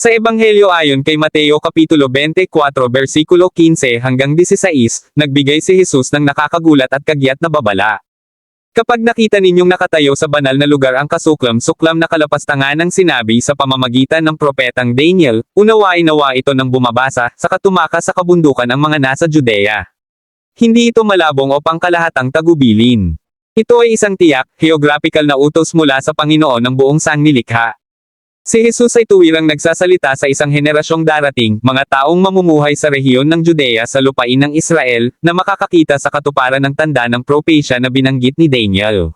Sa Ebanghelyo ayon kay Mateo Kapitulo 24 versikulo 15 hanggang 16, nagbigay si Jesus ng nakakagulat at kagyat na babala. Kapag nakita ninyong nakatayo sa banal na lugar ang kasuklam-suklam na kalapastangan ng sinabi sa pamamagitan ng propetang Daniel, unawain nawa ito ng bumabasa, sa katumaka sa kabundukan ang mga nasa Judea. Hindi ito malabong o pangkalahatang tagubilin. Ito ay isang tiyak, geographical na utos mula sa Panginoon ng buong sangnilikha. Si Jesus ay tuwirang nagsasalita sa isang henerasyong darating, mga taong mamumuhay sa rehiyon ng Judea sa lupain ng Israel, na makakakita sa katuparan ng tanda ng propesya na binanggit ni Daniel.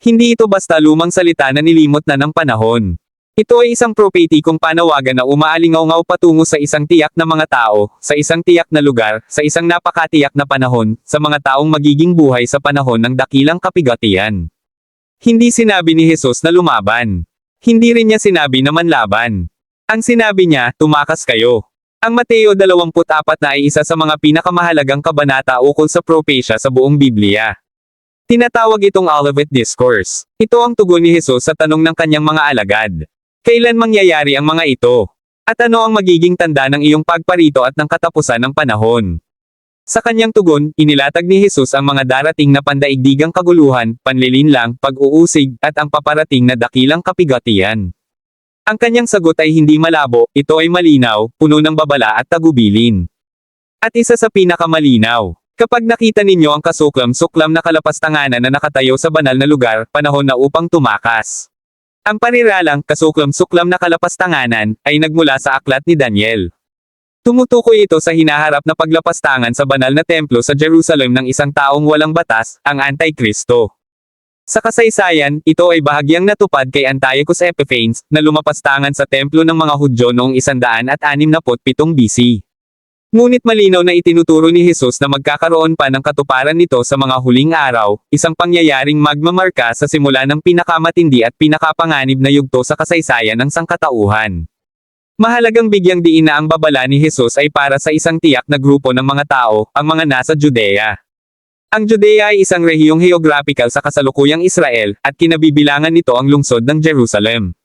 Hindi ito basta lumang salita na nilimot na ng panahon. Ito ay isang propetikong panawagan na umaalingaw patungo sa isang tiyak na mga tao, sa isang tiyak na lugar, sa isang napakatiyak na panahon, sa mga taong magiging buhay sa panahon ng dakilang kapigatian. Hindi sinabi ni Jesus na lumaban. Hindi rin niya sinabi na manlaban. Ang sinabi niya, tumakas kayo. Ang Mateo 24 na ay isa sa mga pinakamahalagang kabanata ukol sa propesya sa buong Biblia. Tinatawag itong Olivet Discourse. Ito ang tugon ni Jesus sa tanong ng kanyang mga alagad. Kailan mangyayari ang mga ito? At ano ang magiging tanda ng iyong pagparito at ng katapusan ng panahon? Sa kanyang tugon, inilatag ni Jesus ang mga darating na pandaigdigang kaguluhan, panlilinlang, pag-uusig, at ang paparating na dakilang kapigatian. Ang kanyang sagot ay hindi malabo, ito ay malinaw, puno ng babala at tagubilin. At isa sa pinakamalinaw, kapag nakita ninyo ang kasuklam-suklam na kalapastanganan na nakatayo sa banal na lugar, panahon na upang tumakas. Ang paniralang, kasuklam-suklam na kalapastanganan, ay nagmula sa aklat ni Daniel. Tumutukoy ito sa hinaharap na paglapastangan sa banal na templo sa Jerusalem ng isang taong walang batas, ang Antikristo. Sa kasaysayan, ito ay bahagyang natupad kay Antiochus Epiphanes, na lumapastangan sa templo ng mga Hudyo noong 167 BC. Ngunit malinaw na itinuturo ni Jesus na magkakaroon pa ng katuparan nito sa mga huling araw, isang pangyayaring magmamarka sa simula ng pinakamatindi at pinakapanganib na yugto sa kasaysayan ng sangkatauhan. Mahalagang bigyang diin na ang babala ni Jesus ay para sa isang tiyak na grupo ng mga tao, ang mga nasa Judea. Ang Judea ay isang rehiyong geographical sa kasalukuyang Israel, at kinabibilangan nito ang lungsod ng Jerusalem.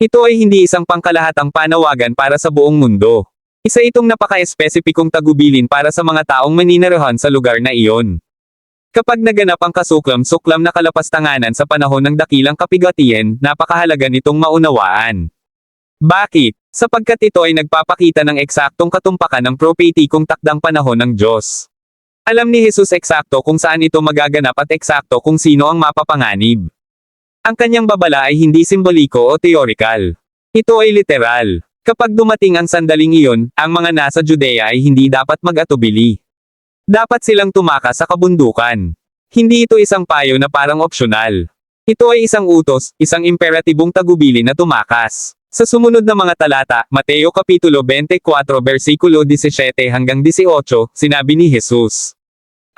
Ito ay hindi isang pangkalahatang panawagan para sa buong mundo. Isa itong napaka-espesipikong tagubilin para sa mga taong maninirahan sa lugar na iyon. Kapag naganap ang kasuklam-suklam na kalapastanganan sa panahon ng dakilang kapigatian, napakahalaga nitong maunawaan. Bakit? Sapagkat ito ay nagpapakita ng eksaktong katumpakan ng propetikong takdang panahon ng Diyos. Alam ni Jesus eksakto kung saan ito magaganap at eksakto kung sino ang mapapanganib. Ang kanyang babala ay hindi simboliko o teorikal. Ito ay literal. Kapag dumating ang sandaling iyon, ang mga nasa Judea ay hindi dapat mag-atubili. Dapat silang tumakas sa kabundukan. Hindi ito isang payo na parang opsyonal. Ito ay isang utos, isang imperatibong tagubili na tumakas. Sa sumunod na mga talata, Mateo Kapitulo 24 versikulo 17 hanggang 18, sinabi ni Jesus.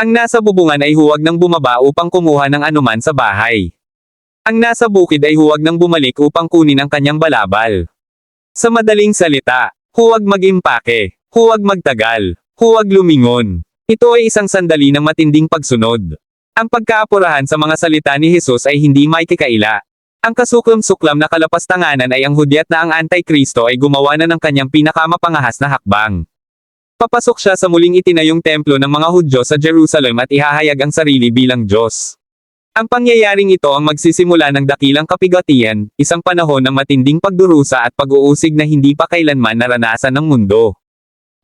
Ang nasa bubungan ay huwag nang bumaba upang kumuha ng anuman sa bahay. Ang nasa bukid ay huwag nang bumalik upang kunin ang kanyang balabal. Sa madaling salita, huwag mag-impake, huwag magtagal, huwag lumingon. Ito ay isang sandali ng matinding pagsunod. Ang pagkaapurahan sa mga salita ni Jesus ay hindi may kikaila. Ang kasuklam-suklam na kalapastanganan ay ang hudyat na ang Antikristo ay gumawa na ng kanyang pinakamapangahas na hakbang. Papasok siya sa muling itinayong templo ng mga Hudyo sa Jerusalem at ihahayag ang sarili bilang Diyos. Ang pangyayaring ito ang magsisimula ng dakilang kapigatian, isang panahon ng matinding pagdurusa at pag-uusig na hindi pa kailanman naranasan ng mundo.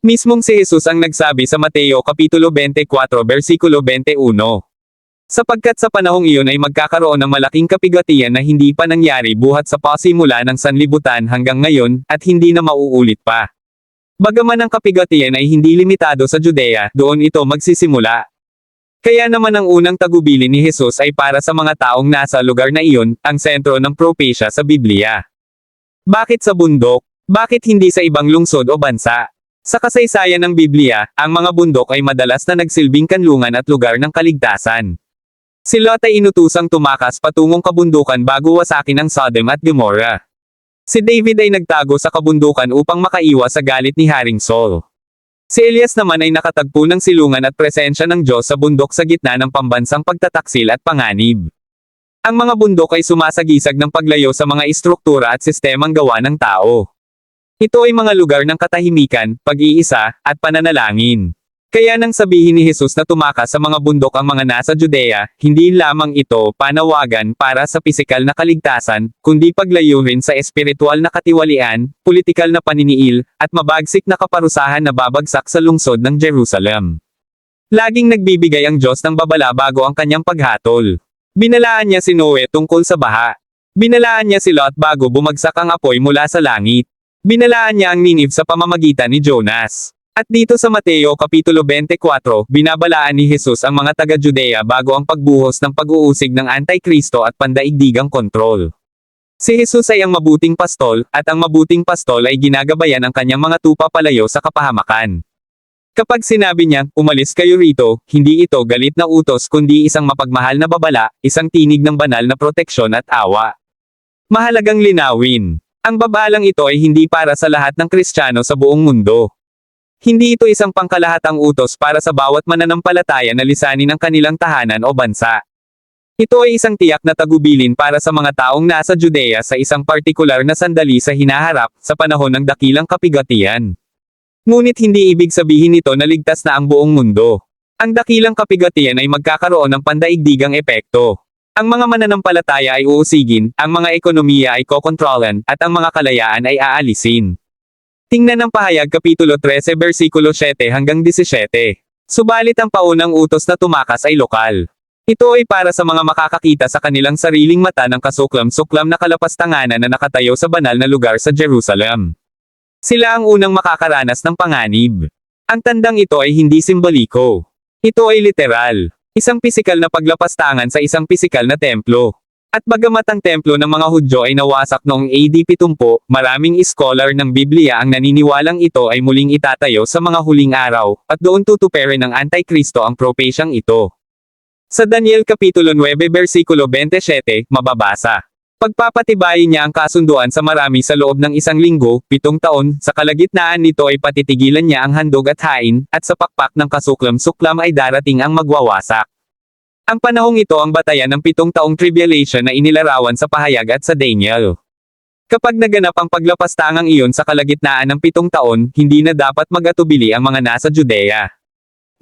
Mismong si Jesus ang nagsabi sa Mateo Kapitulo 24 versikulo 21. Sapagkat sa panahong iyon ay magkakaroon ng malaking kapigatian na hindi pa nangyari buhat sa pasimula ng sanlibutan hanggang ngayon, at hindi na mauulit pa. Bagaman ang kapigatian ay hindi limitado sa Judea, doon ito magsisimula. Kaya naman ang unang tagubilin ni Jesus ay para sa mga taong nasa lugar na iyon, ang sentro ng propesya sa Biblia. Bakit sa bundok? Bakit hindi sa ibang lungsod o bansa? Sa kasaysayan ng Biblia, ang mga bundok ay madalas na nagsilbing kanlungan at lugar ng kaligtasan. Si Lot ay inutusang tumakas patungong kabundukan bago wasakin ang Sodom at Gomorrah. Si David ay nagtago sa kabundukan upang makaiwas sa galit ni Haring Saul. Si Elias naman ay nakatagpo ng silungan at presensya ng Diyos sa bundok sa gitna ng pambansang pagtataksil at panganib. Ang mga bundok ay sumasagisag ng paglayo sa mga istruktura at sistemang gawa ng tao. Ito ay mga lugar ng katahimikan, pag-iisa, at pananalangin. Kaya nang sabihin ni Jesus na tumakas sa mga bundok ang mga nasa Judea, hindi lamang ito panawagan para sa pisikal na kaligtasan, kundi paglayo rin sa espiritual na katiwalian, politikal na paniniil, at mabagsik na kaparusahan na babagsak sa lungsod ng Jerusalem. Laging nagbibigay ang Diyos ng babala bago ang kanyang paghatol. Binalaan niya si Noe tungkol sa baha. Binalaan niya si Lot bago bumagsak ang apoy mula sa langit. Binalaan niya ang Nineve sa pamamagitan ni Jonas. At dito sa Mateo Kapitulo 24, binabalaan ni Jesus ang mga taga-Judea bago ang pagbuhos ng pag-uusig ng Antikristo at pandaigdigang kontrol. Si Jesus ay ang mabuting pastol, at ang mabuting pastol ay ginagabayan ang kanyang mga tupa palayo sa kapahamakan. Kapag sinabi niya, umalis kayo rito, hindi ito galit na utos kundi isang mapagmahal na babala, isang tinig ng banal na proteksyon at awa. Mahalagang linawin. Ang babalang ito ay hindi para sa lahat ng Kristiyano sa buong mundo. Hindi ito isang pangkalahatang utos para sa bawat mananampalataya na lisanin ang kanilang tahanan o bansa. Ito ay isang tiyak na tagubilin para sa mga taong nasa Judea sa isang partikular na sandali sa hinaharap, sa panahon ng dakilang kapigatian. Ngunit hindi ibig sabihin nito na ligtas na ang buong mundo. Ang dakilang kapigatian ay magkakaroon ng pandaigdigang epekto. Ang mga mananampalataya ay uusigin, ang mga ekonomiya ay kokontrolan, at ang mga kalayaan ay aalisin. Tingnan ang pahayag Kapitulo 13 versikulo 7 hanggang 17. Subalit ang paunang utos na tumakas ay lokal. Ito ay para sa mga makakakita sa kanilang sariling mata ng kasuklam-suklam na kalapastanganan na nakatayo sa banal na lugar sa Jerusalem. Sila ang unang makakaranas ng panganib. Ang tandang ito ay hindi simboliko. Ito ay literal. Isang pisikal na paglapastangan sa isang pisikal na templo. At bagamat ang templo ng mga Hudyo ay nawasak noong AD 70, maraming scholar ng Biblia ang naniniwalang ito ay muling itatayo sa mga huling araw, at doon tutuperin ng Antikristo ang propesyang ito. Sa Daniel Kapitulo 9 versikulo 27, mababasa. Pagpapatibayin niya ang kasunduan sa marami sa loob ng isang linggo, pitong taon, sa kalagitnaan nito ay patitigilan niya ang handog at hain, at sa pakpak ng kasuklam-suklam ay darating ang magwawasak. Ang panahong ito ang batayan ng pitong taong tribulation na inilarawan sa pahayag at sa Daniel. Kapag naganap ang paglapastangang iyon sa kalagitnaan ng pitong taon, hindi na dapat magatubili ang mga nasa Judea.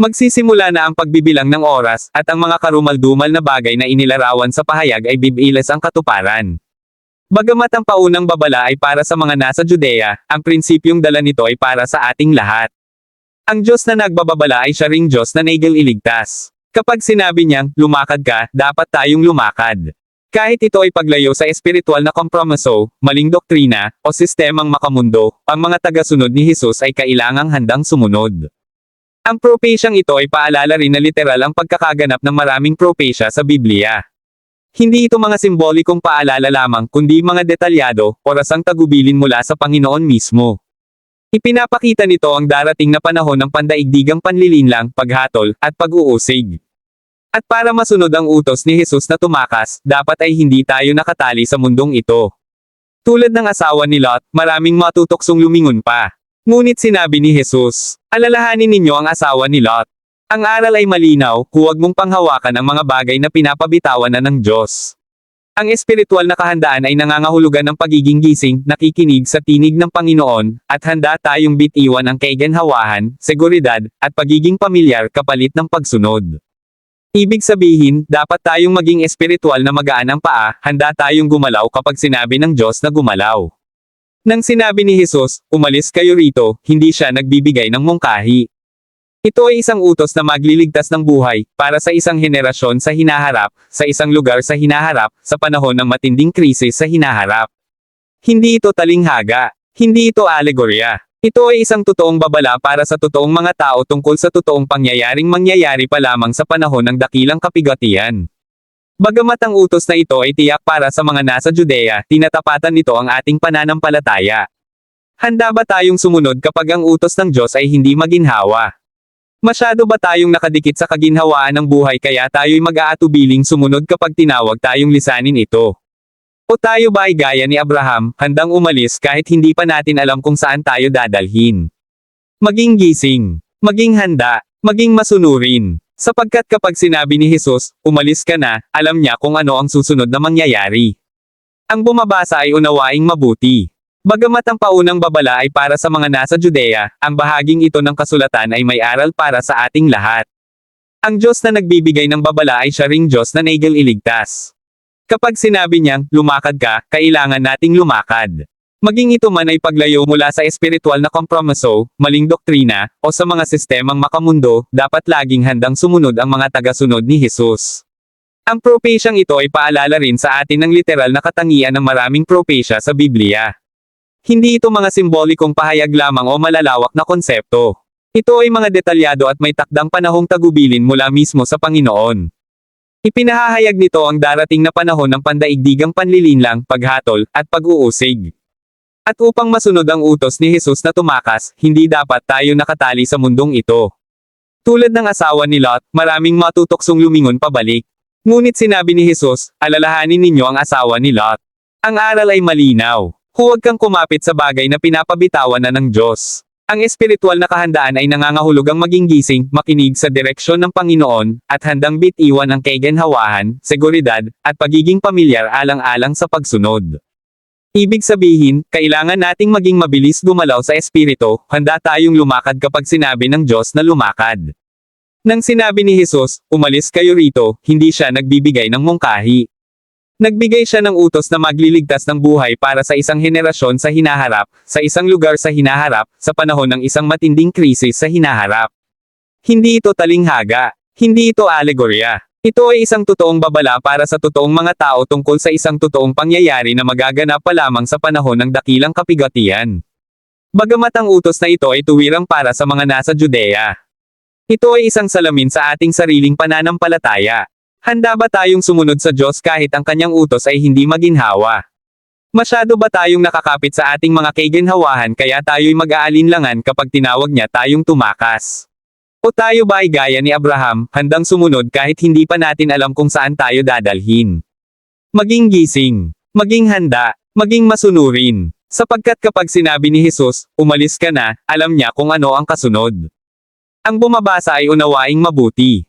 Magsisimula na ang pagbibilang ng oras, at ang mga karumaldumal na bagay na inilarawan sa pahayag ay bibilas ang katuparan. Bagamat ang paunang babala ay para sa mga nasa Judea, ang prinsipyong dala nito ay para sa ating lahat. Ang Diyos na nagbababala ay siya ring Diyos na naigil iligtas. Kapag sinabi niyang, lumakad ka, dapat tayong lumakad. Kahit ito ay paglayo sa espiritual na kompromiso, maling doktrina, o sistemang makamundo, ang mga tagasunod ni Jesus ay kailangang handang sumunod. Ang propesyang ito ay paalala rin na literal ang pagkakaganap ng maraming propesya sa Biblia. Hindi ito mga simbolikong paalala lamang kundi mga detalyado, orasang tagubilin mula sa Panginoon mismo. Ipinapakita nito ang darating na panahon ng pandaigdigang panlilinlang, paghatol, at pag-uusig. At para masunod ang utos ni Jesus na tumakas, dapat ay hindi tayo nakatali sa mundong ito. Tulad ng asawa ni Lot, maraming matutuksong lumingon pa. Ngunit sinabi ni Jesus, alalahanin ninyo ang asawa ni Lot. Ang aral ay malinaw, huwag mong panghawakan ang mga bagay na pinapabitawan na ng Diyos. Ang espiritual na kahandaan ay nangangahulugan ng pagiging gising, nakikinig sa tinig ng Panginoon, at handa tayong bitiwan ang kaiganhawahan, seguridad, at pagiging pamilyar kapalit ng pagsunod. Ibig sabihin, dapat tayong maging espiritual na magaan ang paa, handa tayong gumalaw kapag sinabi ng Diyos na gumalaw. Nang sinabi ni Jesus, umalis kayo rito, hindi siya nagbibigay ng mungkahi. Ito ay isang utos na magliligtas ng buhay, para sa isang henerasyon sa hinaharap, sa isang lugar sa hinaharap, sa panahon ng matinding krisis sa hinaharap. Hindi ito talinghaga. Hindi ito alegorya. Ito ay isang totoong babala para sa totoong mga tao tungkol sa totoong pangyayaring mangyayari pa lamang sa panahon ng dakilang kapigatian. Bagamat ang utos na ito ay tiyak para sa mga nasa Judea, tinatapatan nito ang ating pananampalataya. Handa ba tayong sumunod kapag ang utos ng Diyos ay hindi maginhawa? Masyado ba tayong nakadikit sa kaginhawaan ng buhay kaya tayo'y mag-aatubiling sumunod kapag tinawag tayong lisanin ito? O tayo ba ay gaya ni Abraham, handang umalis kahit hindi pa natin alam kung saan tayo dadalhin? Maging gising. Maging handa. Maging masunurin. Sapagkat kapag sinabi ni Jesus, umalis ka na, alam niya kung ano ang susunod na mangyayari. Ang bumabasa ay unawaing mabuti. Bagamat ang paunang babala ay para sa mga nasa Judea, ang bahaging ito ng kasulatan ay may aral para sa ating lahat. Ang Diyos na nagbibigay ng babala ay siya ring Diyos na naigil iligtas. Kapag sinabi niyang, lumakad ka, kailangan nating lumakad. Maging ito man ay paglayo mula sa espiritual na kompromiso, maling doktrina, o sa mga sistemang makamundo, dapat laging handang sumunod ang mga tagasunod ni Jesus. Ang propesyang ito ay paalala rin sa atin ng literal na katangian ng maraming propesya sa Biblia. Hindi ito mga simbolikong pahayag lamang o malalawak na konsepto. Ito ay mga detalyado at may takdang panahong tagubilin mula mismo sa Panginoon. Ipinahahayag nito ang darating na panahon ng pandaigdigang panlilinlang, paghatol, at pag-uusig. At upang masunod ang utos ni Jesus na tumakas, hindi dapat tayo nakatali sa mundong ito. Tulad ng asawa ni Lot, maraming matutoksong lumingon pabalik. Ngunit sinabi ni Jesus, alalahanin ninyo ang asawa ni Lot. Ang aral ay malinaw. Huwag kang kumapit sa bagay na pinapabitawan na ng Diyos. Ang espiritual na kahandaan ay nangangahulugang maging gising, makinig sa direksyon ng Panginoon, at handang bitiwan ang kaiganhawahan, seguridad, at pagiging pamilyar alang-alang sa pagsunod. Ibig sabihin, kailangan nating maging mabilis gumalaw sa espiritu, handa tayong lumakad kapag sinabi ng Diyos na lumakad. Nang sinabi ni Jesus, umalis kayo rito, hindi siya nagbibigay ng mungkahi. Nagbigay siya ng utos na magliligtas ng buhay para sa isang henerasyon sa hinaharap, sa isang lugar sa hinaharap, sa panahon ng isang matinding krisis sa hinaharap. Hindi ito talinghaga. Hindi ito alegorya. Ito ay isang totoong babala para sa totoong mga tao tungkol sa isang totoong pangyayari na magaganap pa lamang sa panahon ng dakilang kapigatian. Bagamat ang utos na ito ay tuwirang para sa mga nasa Judea. Ito ay isang salamin sa ating sariling pananampalataya. Handa ba tayong sumunod sa Diyos kahit ang kanyang utos ay hindi maginhawa? Masyado ba tayong nakakapit sa ating mga kaiginhawahan kaya tayo'y mag-aalinlangan kapag tinawag niya tayong tumakas? O tayo ba ay gaya ni Abraham, handang sumunod kahit hindi pa natin alam kung saan tayo dadalhin? Maging gising, maging handa, maging masunurin. Sapagkat kapag sinabi ni Jesus, umalis ka na, alam niya kung ano ang kasunod. Ang bumabasa ay unawaing mabuti.